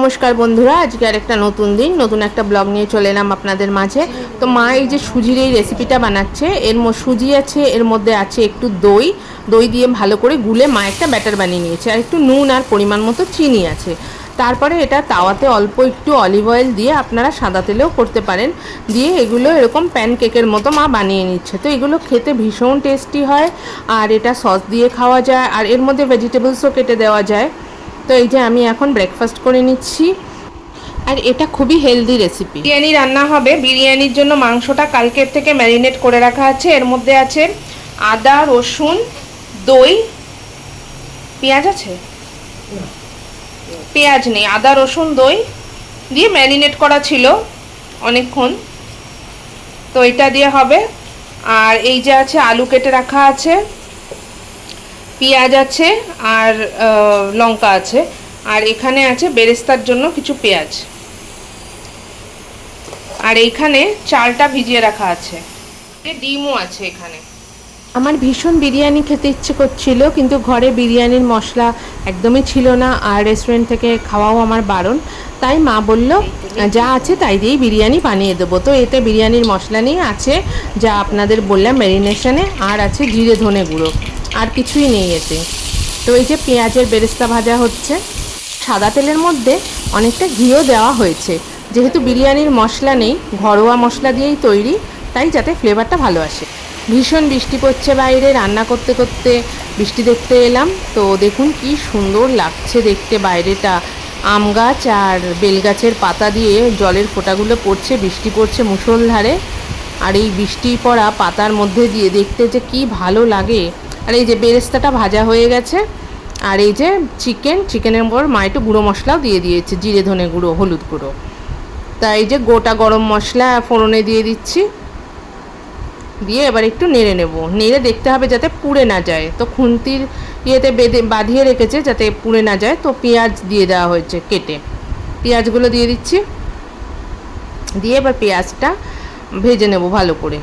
নমস্কার বন্ধুরা, আজকে আর একটা নতুন দিন, নতুন একটা ব্লগ নিয়ে চলে এলাম আপনাদের মাঝে। তো মা এই যে সুজির এই রেসিপিটা বানাচ্ছে, এর সুজি আছে, এর মধ্যে আছে একটু দই। দই দিয়ে ভালো করে গুলে মা একটা ব্যাটার বানিয়ে নিয়েছে, আর একটু নুন আর পরিমাণ মতো চিনি আছে। তারপরে এটা তাওয়াতে অল্প একটু অলিভ অয়েল দিয়ে আপনারা সাদা তেলেও করতে পারেন। দিয়ে এগুলো এরকম প্যানকেকের মতো মা বানিয়ে নিচ্ছে। তো এগুলো খেতে ভীষণ টেস্টি হয়, আর এটা সস দিয়ে খাওয়া যায়, আর এর মধ্যে ভেজিটেবলসও কেটে দেওয়া যায়। তো এই যে আমি এখন ব্রেকফাস্ট করে নিচ্ছি। আর এটা খুবই হেলদি রেসিপি বিরিয়ানি রান্না হবে। বিরিয়ানির জন্য মাংসটা কালকের থেকে ম্যারিনেট করে রাখা আছে। এর মধ্যে আছে আদা রসুন দই। পেঁয়াজ আছে? পেঁয়াজ নেই। আদা রসুন দই দিয়ে ম্যারিনেট করা ছিল অনেকক্ষণ। তো এটা দিয়ে হবে। আর এই যে আছে আলু কেটে রাখা আছে। পেঁয়াজ আছে আর লঙ্কা আছে। আর এখানে আছে বেরেস্তার জন্য কিছু পেঁয়াজ। আর এইখানে চালটা ভিজিয়ে রাখা আছে। ডিমও আছে এখানে। আমার ভীষণ বিরিয়ানি খেতে ইচ্ছে করছিল কিন্তু ঘরে বিরিয়ানির মশলা একদমই ছিল না আর রেস্টুরেন্ট থেকে খাওয়াও আমার বারণ। তাই মা বলল যা আছে তাই দিয়েই বিরিয়ানি বানিয়ে দেবো। তো এতে বিরিয়ানির মশলা নিয়ে আছে যা আপনাদের বললাম ম্যারিনেশনে আর আছে জিরে ধনে গুঁড়ো। আর কিছুই নেই এতে। তো এই যে পেঁয়াজের বেরেস্তা ভাজা হচ্ছে, সাদা তেলের মধ্যে অনেকটা ঘিও দেওয়া হয়েছে। যেহেতু বিরিয়ানির মশলা নেই, ঘরোয়া মশলা দিয়েই তৈরি, তাই যাতে ফ্লেভারটা ভালো আসে। ভীষণ বৃষ্টি পড়ছে বাইরে, রান্না করতে করতে বৃষ্টি দেখতে এলাম। তো দেখুন কি সুন্দর লাগছে দেখতে বাইরেটা। আম গাছ আর বেলগাছের পাতা দিয়ে জলের ফোঁটাগুলো পড়ছে, বৃষ্টি পড়ছে মুষলধারে। আর এই বৃষ্টি পড়া পাতার মধ্যে দিয়ে দেখতে যে কি ভালো লাগে। আর এই যে বেরেস্তাটা ভাজা হয়ে গেছে, আর এই যে চিকেন, চিকেনের উপর মা একটু গুঁড়ো মশলাও দিয়ে দিয়েছে, জিরে ধনে গুঁড়ো, হলুদ গুঁড়ো। তা এই যে গোটা গরম মশলা ফোড়নে দিয়ে দিচ্ছি। দিয়ে এবার একটু নেড়ে নেব। নেড়ে দেখতে হবে যাতে পুড়ে না যায়। তো খুন্তির ইয়েতে বেঁধে, বাঁধিয়ে রেখেছে যাতে পুড়ে না যায়। তো পেঁয়াজ দিয়ে দেওয়া হয়েছে কেটে। পেঁয়াজগুলো দিয়ে দিচ্ছি। দিয়ে এবার পেঁয়াজটা ভেজে নেব ভালো করে।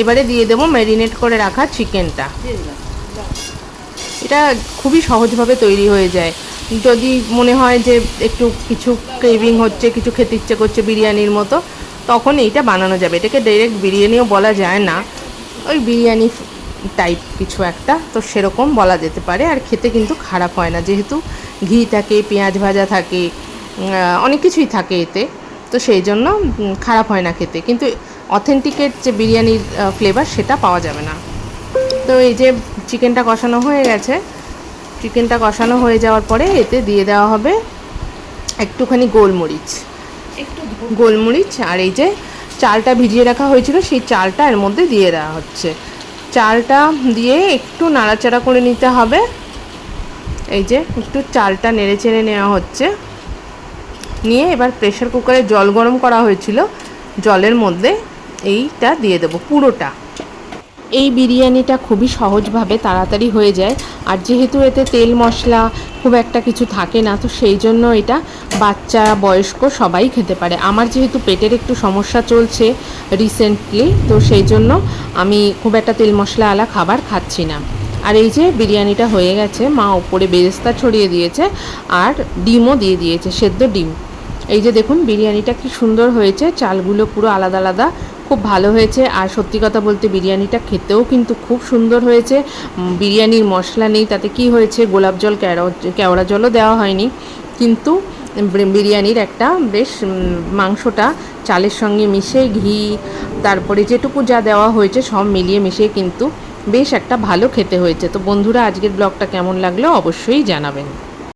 এবারে দিয়ে দেবো ম্যারিনেট করে রাখা চিকেনটা এটা খুবই সহজভাবে তৈরি হয়ে যায়। যদি মনে হয় যে একটু কিছু ক্রেভিং হচ্ছে, কিছু খেতে ইচ্ছে করছে বিরিয়ানির মতো, তখন এইটা বানানো যাবে। এটাকে ডাইরেক্ট বিরিয়ানিও বলা যায় না। ওই বিরিয়ানি টাইপ কিছু একটা, তো সেরকম বলা যেতে পারে। আর খেতে কিন্তু খারাপ হয় না। যেহেতু ঘি থাকে, পেঁয়াজ ভাজা থাকে অনেক কিছুই থাকে এতে। তো সেই জন্য খারাপ হয় না খেতে। কিন্তু অথেন্টিকের যে বিরিয়ানির ফ্লেভার সেটা পাওয়া যাবে না। তো এই যে চিকেনটা কষানো হয়ে গেছে চিকেনটা কষানো হয়ে যাওয়ার পরে এতে দিয়ে দেওয়া হবে একটুখানি গোলমরিচ। একটু গোলমরিচ আর এই যে চালটা ভিজিয়ে রাখা হয়েছিল সেই চালটা এর মধ্যে দিয়ে দেওয়া হচ্ছে। চালটা দিয়ে একটু নাড়াচাড়া করে নিতে হবে। এই যে একটু চালটা নেড়ে চেড়ে নেওয়া হচ্ছে। নিয়ে এবার প্রেশার কুকারে জল গরম করা হয়েছিল জলের মধ্যে এইটা দিয়ে দেবো পুরোটা। এই বিরিয়ানিটা খুবই সহজভাবে তাড়াতাড়ি হয়ে যায়। আর যেহেতু এতে তেল মশলা খুব একটা কিছু থাকে না, তো সেই জন্য এটা বাচ্চা, বয়স্ক সবাই খেতে পারে। আমার যেহেতু পেটের একটু সমস্যা চলছে রিসেন্টলি তো সেই জন্য আমি খুব একটা তেল মশলা আলা খাবার খাচ্ছি না। আর এই যে বিরিয়ানিটা হয়ে গেছে, মা ওপরে বেরেস্তা ছড়িয়ে দিয়েছে আর ডিমও দিয়ে দিয়েছে, সেদ্ধ ডিম। এই যে দেখুন, বিরিয়ানিটা কি সুন্দর হয়েছে, চালগুলো পুরো আলাদা আলাদা খুব ভালো হয়েছে। আর সত্যি কথা বলতে বিরিয়ানিটা খেতেও কিন্তু খুব সুন্দর হয়েছে। বিরিয়ানির মশলা নেই, তাতে কি হয়েছে? গোলাপ জল কেওড়া জলও দেওয়া হয়নি। কিন্তু বিরিয়ানির একটা বেশ মাংসটা চালের সঙ্গে মিশে ঘি, তারপরে যেটুকু যা দেওয়া হয়েছে সব মিলিয়ে মিশিয়ে কিন্তু বেশ একটা ভালো খেতে হয়েছে। তো বন্ধুরা, আজকের ব্লগটা কেমন লাগল অবশ্যই জানাবেন।